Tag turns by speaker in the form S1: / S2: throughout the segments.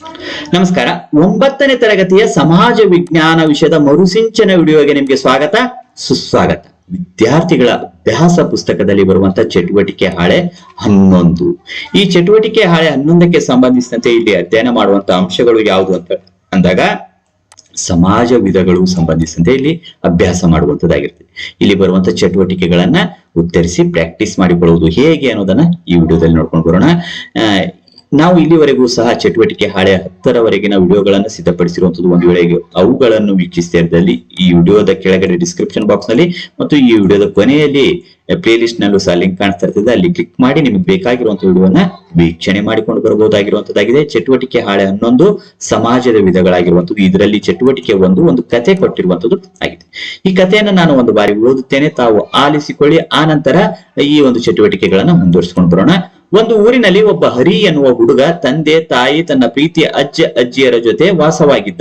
S1: ನಮಸ್ಕಾರ. ಒಂಬತ್ತನೇ ತರಗತಿಯ ಸಮಾಜ ವಿಜ್ಞಾನ ವಿಷಯದ ಮರುಸಿಂಚನ ವಿಡಿಯೋಗೆ ನಿಮಗೆ ಸ್ವಾಗತ, ಸುಸ್ವಾಗತ. ವಿದ್ಯಾರ್ಥಿಗಳ ಅಭ್ಯಾಸ ಪುಸ್ತಕದಲ್ಲಿ ಬರುವಂತ ಚಟುವಟಿಕೆ ಹಾಳೆ ಹನ್ನೊಂದು. ಈ ಚಟುವಟಿಕೆ ಹಾಳೆ ಹನ್ನೊಂದಕ್ಕೆ ಸಂಬಂಧಿಸಿದಂತೆ ಇಲ್ಲಿ ಅಧ್ಯಯನ ಮಾಡುವಂತ ಅಂಶಗಳು ಯಾವುದು ಅಂತ ಅಂದಾಗ, ಸಮಾಜ ವಿಧಗಳು ಸಂಬಂಧಿಸಿದಂತೆ ಇಲ್ಲಿ ಅಭ್ಯಾಸ ಮಾಡುವಂತದ್ದಾಗಿರ್ತದೆ ಇಲ್ಲಿ ಬರುವಂತ ಚಟುವಟಿಕೆಗಳನ್ನ ಉತ್ತರಿಸಿ ಪ್ರಾಕ್ಟೀಸ್ ಮಾಡಿಕೊಳ್ಳುವುದು ಹೇಗೆ ಅನ್ನೋದನ್ನ ಈ ವಿಡಿಯೋದಲ್ಲಿ ನೋಡ್ಕೊಂಡು ಬರೋಣ. ನಾವು ಇಲ್ಲಿವರೆಗೂ ಸಹ ಚಟುವಟಿಕೆ ಹಾಳೆ ಹತ್ತರವರೆಗಿನ ವಿಡಿಯೋಗಳನ್ನು ಸಿದ್ಧಪಡಿಸಿರುವಂತದ್ದು ಒಂದು ವೇಳೆಗೆ ಅವುಗಳನ್ನು ವೀಕ್ಷಿಸಿದಲ್ಲಿ ಈ ವಿಡಿಯೋದ ಕೆಳಗಡೆ ಡಿಸ್ಕ್ರಿಪ್ಷನ್ ಬಾಕ್ಸ್ನಲ್ಲಿ ಮತ್ತು ಈ ವಿಡಿಯೋದ ಕೊನೆಯಲ್ಲಿ ಪ್ಲೇಲಿಸ್ಟ್ ನಲ್ಲೂ ಸಹ ಲಿಂಕ್ ಕಾಣಿಸ್ತಾ ಇರ್ತದೆ. ಅಲ್ಲಿ ಕ್ಲಿಕ್ ಮಾಡಿ ನಿಮಗೆ ಬೇಕಾಗಿರುವಂತಹ ವಿಡಿಯೋನ ವೀಕ್ಷಣೆ ಮಾಡಿಕೊಂಡು ಬರಬಹುದಾಗಿರುವಂತದ್ದಾಗಿದೆ. ಚಟುವಟಿಕೆ ಹಾಳೆ ಹನ್ನೊಂದು, ಸಮಾಜದ ವಿಧಗಳಾಗಿರುವಂತದ್ದು. ಇದರಲ್ಲಿ ಚಟುವಟಿಕೆ ಒಂದು ಒಂದು ಕತೆ ಕೊಟ್ಟಿರುವಂತದ್ದು ಆಗಿದೆ. ಈ ಕಥೆಯನ್ನು ನಾನು ಒಂದು ಬಾರಿ ಓದುತ್ತೇನೆ. ತಾವು ಆಲಿಸಿಕೊಳ್ಳಿ. ಆ ನಂತರ ಈ ಒಂದು ಚಟುವಟಿಕೆಗಳನ್ನ ಮುಂದುವರಿಸಿಕೊಂಡು ಬರೋಣ. ಒಂದು ಊರಿನಲ್ಲಿ ಒಬ್ಬ ಹರಿ ಎನ್ನುವ ಹುಡುಗ ತಂದೆ, ತಾಯಿ, ತನ್ನ ಪ್ರೀತಿಯ ಅಜ್ಜ, ಅಜ್ಜಿಯರ ಜೊತೆ ವಾಸವಾಗಿದ್ದ.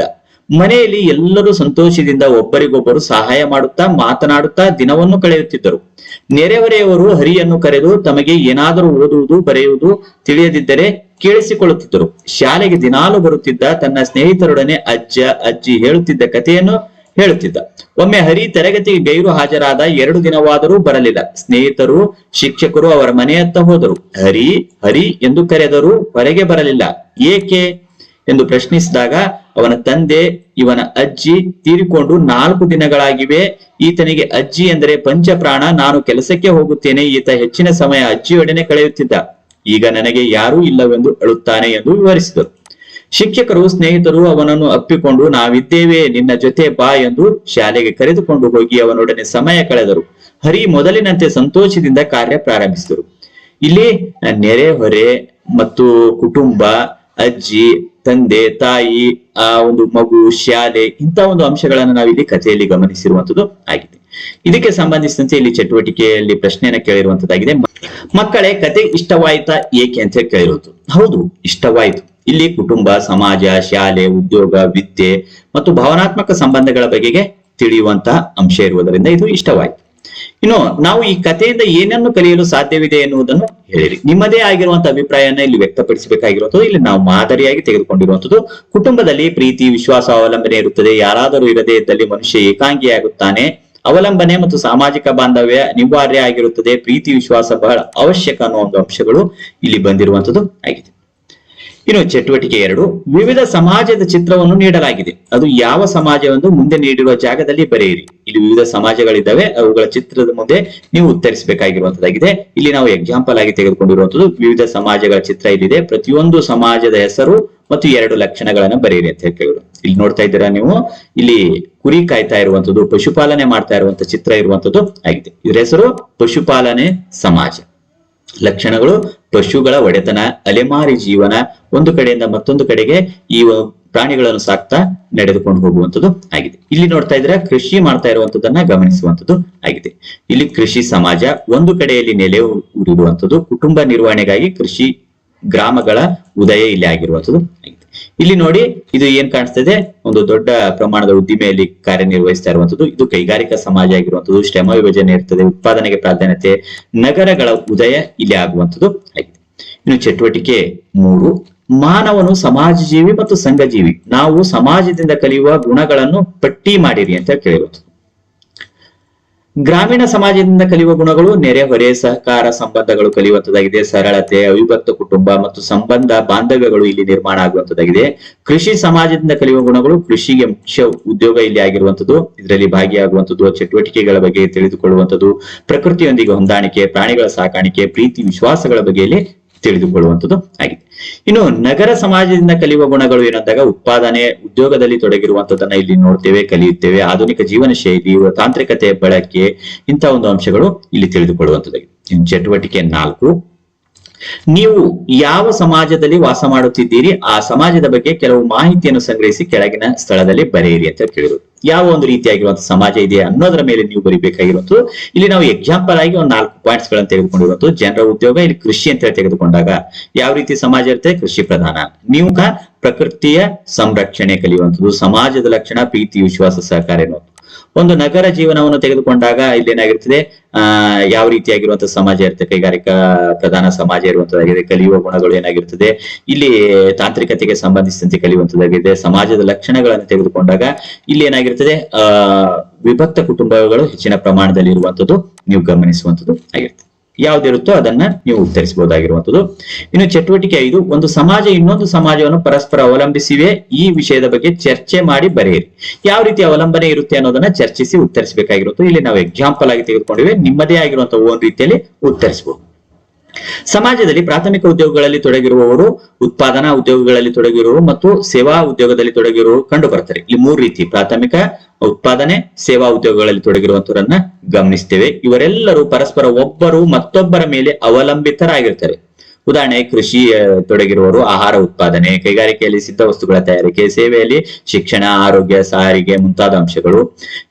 S1: ಮನೆಯಲ್ಲಿ ಎಲ್ಲರೂ ಸಂತೋಷದಿಂದ ಒಬ್ಬರಿಗೊಬ್ಬರು ಸಹಾಯ ಮಾಡುತ್ತಾ, ಮಾತನಾಡುತ್ತಾ ದಿನವನ್ನು ಕಳೆಯುತ್ತಿದ್ದರು. ನೆರೆಹೊರೆಯವರು ಹರಿಯನ್ನು ಕರೆದು ತಮಗೆ ಏನಾದರೂ ಓದುವುದು, ಬರೆಯುವುದು ತಿಳಿಯದಿದ್ದರೆ ಕೇಳಿಸಿಕೊಳ್ಳುತ್ತಿದ್ದರು. ಶಾಲೆಗೆ ದಿನಾಲು ಬರುತ್ತಿದ್ದ ತನ್ನ ಸ್ನೇಹಿತರೊಡನೆ ಅಜ್ಜ, ಅಜ್ಜಿ ಹೇಳುತ್ತಿದ್ದ ಕಥೆಯನ್ನು ಹೇಳುತ್ತಿದ್ದ. ಒಮ್ಮೆ ಹರಿ ತರಗತಿಗೆ ಗೈರು ಹಾಜರಾದ ಎರಡು ದಿನವಾದರೂ ಬರಲಿಲ್ಲ. ಸ್ನೇಹಿತರು, ಶಿಕ್ಷಕರು ಅವರ ಮನೆಯತ್ತ ಹೋದರು. ಹರಿ ಹರಿ ಎಂದು ಕರೆದರೂ ಹೊರಗೆ ಬರಲಿಲ್ಲ. ಏಕೆ? ಎಂದು ಪ್ರಶ್ನಿಸಿದಾಗ ಅವನ ತಂದೆ, ಇವನ ಅಜ್ಜಿ ತೀರಿಕೊಂಡು ನಾಲ್ಕು ದಿನಗಳಾಗಿವೆ. ಈತನಿಗೆ ಅಜ್ಜಿ ಎಂದರೆ ಪಂಚಪ್ರಾಣ, ನಾನು ಕೆಲಸಕ್ಕೆ ಹೋಗುತ್ತೇನೆ. ಈತ ಹೆಚ್ಚಿನ ಸಮಯ ಅಜ್ಜಿಯೊಡನೆ ಕಳೆಯುತ್ತಿದ್ದ. ಈಗ ನನಗೆ ಯಾರೂ ಇಲ್ಲವೆಂದು ಅಳುತ್ತಾನೆ ಎಂದು ವಿವರಿಸಿದರು. ಶಿಕ್ಷಕರು, ಸ್ನೇಹಿತರು ಅವನನ್ನು ಅಪ್ಪಿಕೊಂಡು, ನಾವಿದ್ದೇವೆ, ನಿನ್ನ ಜೊತೆ ಬಾ ಎಂದು ಶಾಲೆಗೆ ಕರೆದುಕೊಂಡು ಹೋಗಿ ಅವನೊಡನೆ ಸಮಯ ಕಳೆದರು. ಹರಿ ಮೊದಲಿನಂತೆ ಸಂತೋಷದಿಂದ ಕಾರ್ಯ ಪ್ರಾರಂಭಿಸಿದರು. ಇಲ್ಲಿ ನೆರೆಹೊರೆ ಮತ್ತು ಕುಟುಂಬ, ಅಜ್ಜಿ, ತಂದೆ, ತಾಯಿ, ಆ ಒಂದು ಮಗು, ಶಾಲೆ ಇಂಥ ಒಂದು ಅಂಶಗಳನ್ನು ನಾವು ಇಲ್ಲಿ ಕಥೆಯಲ್ಲಿ ಗಮನಿಸಿರುವಂತದ್ದು ಆಗಿದೆ. ಇದಕ್ಕೆ ಸಂಬಂಧಿಸಿದಂತೆ ಇಲ್ಲಿ ಚಟುವಟಿಕೆಯಲ್ಲಿ ಪ್ರಶ್ನೆಯನ್ನ ಕೇಳಿರುವಂತದ್ದಾಗಿದೆ ಮಕ್ಕಳೇ ಕತೆ ಇಷ್ಟವಾಯ್ತಾ ಏಕೆ ಅಂತ ಕೇಳಿರೋದು ಹೌದು, ಇಷ್ಟವಾಯ್ತು. ಇಲ್ಲಿ ಕುಟುಂಬ, ಸಮಾಜ, ಶಾಲೆ, ಉದ್ಯೋಗ, ವಿದ್ಯೆ ಮತ್ತು ಭಾವನಾತ್ಮಕ ಸಂಬಂಧಗಳ ಬಗೆಗೆ ತಿಳಿಯುವಂತಹ ಅಂಶ ಇರುವುದರಿಂದ ಇದು ಇಷ್ಟವಾಯಿತು. ಇನ್ನು ನಾವು ಈ ಕಥೆಯಿಂದ ಏನನ್ನು ಕಲಿಯಲು ಸಾಧ್ಯವಿದೆ ಎನ್ನುವುದನ್ನು ಹೇಳಿರಿ. ನಿಮ್ಮದೇ ಆಗಿರುವಂತಹ ಅಭಿಪ್ರಾಯನ ಇಲ್ಲಿ ವ್ಯಕ್ತಪಡಿಸಬೇಕಾಗಿರುವಂಥದ್ದು ಇಲ್ಲಿ ನಾವು ಮಾದರಿಯಾಗಿ ತೆಗೆದುಕೊಂಡಿರುವಂಥದ್ದು, ಕುಟುಂಬದಲ್ಲಿ ಪ್ರೀತಿ, ವಿಶ್ವಾಸ ಅವಲಂಬನೆ ಇರುತ್ತದೆ. ಯಾರಾದರೂ ಇರದೇ ಇದ್ದಲ್ಲಿ ಮನುಷ್ಯ ಏಕಾಂಗಿಯಾಗುತ್ತಾನೆ. ಅವಲಂಬನೆ ಮತ್ತು ಸಾಮಾಜಿಕ ಬಾಂಧವ್ಯ ಅನಿವಾರ್ಯ ಆಗಿರುತ್ತದೆ. ಪ್ರೀತಿ, ವಿಶ್ವಾಸ ಬಹಳ ಅವಶ್ಯಕ ಅನ್ನುವ ಒಂದು ಅಂಶಗಳು ಇಲ್ಲಿ ಬಂದಿರುವಂತದ್ದು ಆಗಿದೆ. ಇನ್ನು ಚಟುವಟಿಕೆ ಎರಡು, ವಿವಿಧ ಸಮಾಜದ ಚಿತ್ರವನ್ನು ನೀಡಲಾಗಿದೆ. ಅದು ಯಾವ ಸಮಾಜವನ್ನು ಮುಂದೆ ನೀಡಿರುವ ಜಾಗದಲ್ಲಿ ಬರೆಯಿರಿ. ಇಲ್ಲಿ ವಿವಿಧ ಸಮಾಜಗಳಿದ್ದಾವೆ, ಅವುಗಳ ಚಿತ್ರದ ಮುಂದೆ ನೀವು ಉತ್ತರಿಸಬೇಕಾಗಿರುವಂತದ್ದಾಗಿದೆ. ಇಲ್ಲಿ ನಾವು ಎಕ್ಸಾಂಪಲ್ ಆಗಿ ತೆಗೆದುಕೊಂಡಿರುವಂತದ್ದು, ವಿವಿಧ ಸಮಾಜಗಳ ಚಿತ್ರ ಇಲ್ಲಿದೆ. ಪ್ರತಿಯೊಂದು ಸಮಾಜದ ಹೆಸರು ಮತ್ತು ಎರಡು ಲಕ್ಷಣಗಳನ್ನ ಬರೆಯಿರಿ ಅಂತ ಹೇಳಿದ್ರು ಇಲ್ಲಿ ನೋಡ್ತಾ ಇದ್ದೀರಾ ನೀವು? ಇಲ್ಲಿ ಕುರಿ ಕಾಯ್ತಾ ಇರುವಂತದ್ದು, ಪಶುಪಾಲನೆ ಮಾಡ್ತಾ ಇರುವಂತ ಚಿತ್ರ ಇರುವಂತದ್ದು ಆಗಿದೆ. ಇದ್ರ ಹೆಸರು ಪಶುಪಾಲನೆ ಸಮಾಜ. ಲಕ್ಷಣಗಳು ಪಶುಗಳ ಒಡೆತನ, ಅಲೆಮಾರಿ ಜೀವನ, ಒಂದು ಕಡೆಯಿಂದ ಮತ್ತೊಂದು ಕಡೆಗೆ ಈ ಪ್ರಾಣಿಗಳನ್ನು ಸಾಕ್ತಾ ನಡೆದುಕೊಂಡು ಹೋಗುವಂತದ್ದು ಆಗಿದೆ. ಇಲ್ಲಿ ನೋಡ್ತಾ ಇದ್ರೆ ಕೃಷಿ ಮಾಡ್ತಾ ಇರುವಂತದನ್ನ ಗಮನಿಸುವಂತದ್ದು ಆಗಿದೆ. ಇಲ್ಲಿ ಕೃಷಿ ಸಮಾಜ ಒಂದು ಕಡೆಯಲ್ಲಿ ನೆಲೆ ಊರಿರುವಂತದ್ದು ಕುಟುಂಬ ನಿರ್ವಹಣೆಗಾಗಿ ಕೃಷಿ ಗ್ರಾಮಗಳ ಉದಯ ಇಲ್ಲಿ ಆಗಿರುವಂತದ್ದು ಇಲ್ಲಿ ನೋಡಿ ಇದು ಏನ್ ಕಾಣಿಸ್ತಿದೆ ಒಂದು ದೊಡ್ಡ ಪ್ರಮಾಣದ ಉದ್ದಿಮೆಯಲ್ಲಿ ಕಾರ್ಯನಿರ್ವಹಿಸ್ತಾ ಇರುವಂತದ್ದು ಇದು ಕೈಗಾರಿಕಾ ಸಮಾಜ ಆಗಿರುವಂತದ್ದು ಶ್ರಮ ವಿಭಜನೆ ಇರ್ತದೆ. ಉತ್ಪಾದನೆಗೆ ಪ್ರಾಧಾನ್ಯತೆ, ನಗರಗಳ ಉದಯ ಇಲ್ಲಿ ಆಗುವಂತದ್ದು ಆಗಿದೆ ಇನ್ನು ಚಟುವಟಿಕೆ ಮೂರು. ಮಾನವನು ಸಮಾಜ ಜೀವಿ ಮತ್ತು ಸಂಘಜೀವಿ. ನಾವು ಸಮಾಜದಿಂದ ಕಲಿಯುವ ಗುಣಗಳನ್ನು ಪಟ್ಟಿ ಮಾಡಿರಿ ಅಂತ ಕೇಳಿರುವಂತದ್ದು ಗ್ರಾಮೀಣ ಸಮಾಜದಿಂದ ಕಲಿಯುವ ಗುಣಗಳು ನೆರೆಹೊರೆ ಸಹಕಾರ ಸಂಬಂಧಗಳು ಕಲಿಯುವಂತದ್ದಾಗಿದೆ, ಸರಳತೆ, ಅವಿಭಕ್ತ ಕುಟುಂಬ ಮತ್ತು ಸಂಬಂಧ ಬಾಂಧವ್ಯಗಳು ಇಲ್ಲಿ ನಿರ್ಮಾಣ ಆಗುವಂತದ್ದಾಗಿದೆ. ಕೃಷಿ ಸಮಾಜದಿಂದ ಕಲಿಯುವ ಗುಣಗಳು ಕೃಷಿಗೆ ಮುಖ್ಯ ಉದ್ಯೋಗ ಇಲ್ಲಿ ಆಗಿರುವಂತದ್ದು, ಇದರಲ್ಲಿ ಭಾಗಿಯಾಗುವಂತದ್ದು, ಚಟುವಟಿಕೆಗಳ ಬಗ್ಗೆ ತಿಳಿದುಕೊಳ್ಳುವಂತದ್ದು, ಪ್ರಕೃತಿಯೊಂದಿಗೆ ಹೊಂದಾಣಿಕೆ, ಪ್ರಾಣಿಗಳ ಸಾಕಾಣಿಕೆ, ಪ್ರೀತಿ, ವಿಶ್ವಾಸಗಳ ಬಗೆಯಲ್ಲಿ ತಿಳಿದುಕೊಳ್ಳುವಂಥದ್ದು ಆಗಿದೆ. ಇನ್ನು ನಗರ ಸಮಾಜದಿಂದ ಕಲಿಯುವ ಗುಣಗಳು ಏನಂದಾಗ ಉತ್ಪಾದನೆ, ಉದ್ಯೋಗದಲ್ಲಿ ತೊಡಗಿರುವಂತದನ್ನ ಇಲ್ಲಿ ನೋಡ್ತೇವೆ, ಕಲಿಯುತ್ತೇವೆ. ಆಧುನಿಕ ಜೀವನ ಶೈಲಿ ತಾಂತ್ರಿಕತೆ ಬಳಕೆ ಇಂಥ ಒಂದು ಅಂಶಗಳು ಇಲ್ಲಿ ತಿಳಿದುಕೊಳ್ಳುವಂಥದ್ದಾಗಿದೆ. ಚಟುವಟಿಕೆ ನಾಲ್ಕು, ನೀವು ಯಾವ ಸಮಾಜದಲ್ಲಿ ವಾಸ ಮಾಡುತ್ತಿದ್ದೀರಿ? ಆ ಸಮಾಜದ ಬಗ್ಗೆ ಕೆಲವು ಮಾಹಿತಿಯನ್ನು ಸಂಗ್ರಹಿಸಿ ಕೆಳಗಿನ ಸ್ಥಳದಲ್ಲಿ ಬರೆಯಿರಿ ಅಂತ ಕೇಳಿದ್ರು ಯಾವ ಒಂದು ರೀತಿಯಾಗಿರುವಂತಹ ಸಮಾಜ ಇದೆ ಅನ್ನೋದರ ಮೇಲೆ ನೀವು ಬರಿಬೇಕಾಗಿರುವಂತದ್ದು ಇಲ್ಲಿ ನಾವು ಎಕ್ಸಾಂಪಲ್ ಆಗಿ ಒಂದು ನಾಲ್ಕು ಪಾಯಿಂಟ್ಸ್ಗಳನ್ನು ತೆಗೆದುಕೊಂಡಿರುವಂತದ್ದು ಜನರ ಉದ್ಯೋಗ, ಇಲ್ಲಿ ಕೃಷಿ ಅಂತ ತೆಗೆದುಕೊಂಡಾಗ ಯಾವ ರೀತಿ ಸಮಾಜ ಇರುತ್ತೆ? ಕೃಷಿ ಪ್ರಧಾನ. ನೀವು ಪ್ರಕೃತಿಯ ಸಂರಕ್ಷಣೆ ಕಲಿಯುವಂಥದ್ದು, ಸಮಾಜದ ಲಕ್ಷಣ, ಪ್ರೀತಿ, ವಿಶ್ವಾಸ, ಸಹಕಾರ ಎನ್ನುವಂಥದ್ದು. ಒಂದು ನಗರ ಜೀವನವನ್ನು ತೆಗೆದುಕೊಂಡಾಗ ಇಲ್ಲಿ ಏನಾಗಿರ್ತದೆ ಯಾವ ರೀತಿಯಾಗಿರುವಂತಹ ಸಮಾಜ ಇರುತ್ತೆ? ಕೈಗಾರಿಕಾ ಪ್ರಧಾನ ಸಮಾಜ ಇರುವಂತದಾಗಿದೆ ಕಲಿಯುವ ಗುಣಗಳು ಏನಾಗಿರ್ತದೆ ಇಲ್ಲಿ ತಾಂತ್ರಿಕತೆಗೆ ಸಂಬಂಧಿಸಿದಂತೆ ಕಲಿಯುವಂತದಾಗಿದೆ ಸಮಾಜದ ಲಕ್ಷಣಗಳನ್ನು ತೆಗೆದುಕೊಂಡಾಗ ಇಲ್ಲಿ ಏನಾಗಿರ್ತದೆ ಆ, ವಿಭಕ್ತ ಕುಟುಂಬಗಳು ಹೆಚ್ಚಿನ ಪ್ರಮಾಣದಲ್ಲಿ ಇರುವಂತದ್ದು ನೀವು ಗಮನಿಸುವಂತದ್ದು ಆಗಿರ್ತದೆ ಯಾವ್ದಿರುತ್ತೋ ಅದನ್ನ ನೀವು ಉತ್ತರಿಸಬಹುದಾಗಿರುವಂತದ್ದು. ಇನ್ನು ಚಟುವಟಿಕೆ ಐದು, ಒಂದು ಸಮಾಜ ಇನ್ನೊಂದು ಸಮಾಜವನ್ನು ಪರಸ್ಪರ ಅವಲಂಬಿಸಿವೆ. ಈ ವಿಷಯದ ಬಗ್ಗೆ ಚರ್ಚೆ ಮಾಡಿ ಬರೆಯಿರಿ. ಯಾವ ರೀತಿ ಅವಲಂಬನೆ ಇರುತ್ತೆ ಅನ್ನೋದನ್ನ ಚರ್ಚಿಸಿ ಉತ್ತರಿಸಬೇಕಾಗಿರುತ್ತೆ ಇಲ್ಲಿ ನಾವು ಎಕ್ಸಾಂಪಲ್ ಆಗಿ ತೆಗೆದುಕೊಂಡಿವೆ. ನಿಮ್ಮದೇ ಆಗಿರುವಂತಹ ಒಂದು ರೀತಿಯಲ್ಲಿ ಉತ್ತರಿಸಬಹುದು. ಸಮಾಜದಲ್ಲಿ ಪ್ರಾಥಮಿಕ ಉದ್ಯೋಗಗಳಲ್ಲಿ ತೊಡಗಿರುವವರು, ಉತ್ಪಾದನಾ ಉದ್ಯೋಗಗಳಲ್ಲಿ ತೊಡಗಿರುವವರು ಮತ್ತು ಸೇವಾ ಉದ್ಯೋಗದಲ್ಲಿ ತೊಡಗಿರುವವರು ಕಂಡು ಬರ್ತಾರೆ ಇಲ್ಲಿ ಮೂರು ರೀತಿ ಪ್ರಾಥಮಿಕ, ಉತ್ಪಾದನೆ, ಸೇವಾ ಉದ್ಯೋಗಗಳಲ್ಲಿ ತೊಡಗಿರುವಂತವರನ್ನ ಗಮನಿಸ್ತೇವೆ. ಇವರೆಲ್ಲರೂ ಪರಸ್ಪರ ಒಬ್ಬರು ಮತ್ತೊಬ್ಬರ ಮೇಲೆ ಅವಲಂಬಿತರಾಗಿರ್ತಾರೆ. ಉದಾಹರಣೆ, ಕೃಷಿ ತೊಡಗಿರುವವರು, ಆಹಾರ ಉತ್ಪಾದನೆ, ಕೈಗಾರಿಕೆಯಲ್ಲಿ ಸಿದ್ಧ ವಸ್ತುಗಳ ತಯಾರಿಕೆ, ಸೇವೆಯಲ್ಲಿ ಶಿಕ್ಷಣ, ಆರೋಗ್ಯ, ಸಾರಿಗೆ ಮುಂತಾದ ಅಂಶಗಳು.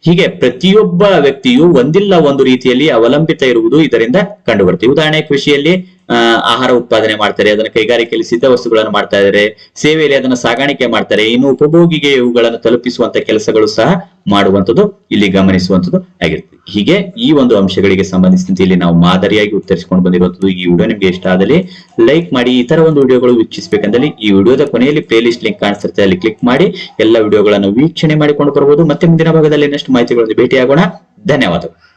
S1: ಹೀಗೆ ಪ್ರತಿಯೊಬ್ಬ ವ್ಯಕ್ತಿಯು ಒಂದಿಲ್ಲ ಒಂದು ರೀತಿಯಲ್ಲಿ ಅವಲಂಬಿತ ಇರುವುದು ಇದರಿಂದ ಕಂಡುಬರುತ್ತೆ. ಉದಾಹರಣೆ, ಕೃಷಿಯಲ್ಲಿ ಆಹಾರ ಉತ್ಪಾದನೆ ಮಾಡ್ತಾರೆ, ಅದನ್ನ ಕೈಗಾರಿಕೆಯಲ್ಲಿ ಸಿದ್ಧ ವಸ್ತುಗಳನ್ನು ಮಾಡ್ತಾ ಇದಾರೆ, ಸೇವೆಯಲ್ಲಿ ಅದನ್ನ ಸಾಗಾಣಿಕೆ ಮಾಡ್ತಾರೆ, ಇನ್ನು ಉಪಭೋಗಿಗೆ ಇವುಗಳನ್ನು ತಲುಪಿಸುವಂತ ಕೆಲಸಗಳು ಸಹ ಮಾಡುವಂಥದ್ದು, ಇಲ್ಲಿ ಗಮನಿಸುವಂಥದ್ದು ಆಗಿರುತ್ತೆ. ಹೀಗೆ ಈ ಒಂದು ಅಂಶಗಳಿಗೆ ಸಂಬಂಧಿಸಿದಂತೆ ಇಲ್ಲಿ ನಾವು ಮಾದರಿಯಾಗಿ ಉತ್ತರಿಸಿಕೊಂಡು ಬಂದಿರುವಂಥದ್ದು ಈ ವಿಡಿಯೋ ನಿಮ್ಗೆ ಇಷ್ಟ ಆದಲ್ಲಿ ಲೈಕ್ ಮಾಡಿ, ಈ ತರ ಒಂದು ವಿಡಿಯೋಗಳು ವೀಕ್ಷಿಸಬೇಕಂದಲ್ಲಿ ಈ ವಿಡಿಯೋದ ಕೊನೆಯಲ್ಲಿ ಪ್ಲೇ ಲಿಸ್ಟ್ ಲಿಂಕ್ ಕಾಣಿಸುತ್ತೆ ಅಲ್ಲಿ ಕ್ಲಿಕ್ ಮಾಡಿ, ಎಲ್ಲ ವಿಡಿಯೋಗಳನ್ನು ವೀಕ್ಷಣೆ ಮಾಡಿಕೊಂಡು ಬರಬಹುದು. ಮತ್ತೆ ಮುಂದಿನ ಭಾಗದಲ್ಲಿ ಇನ್ನಷ್ಟು ಮಾಹಿತಿಗಳನ್ನು ಭೇಟಿಯಾಗೋಣ. ಧನ್ಯವಾದಗಳು.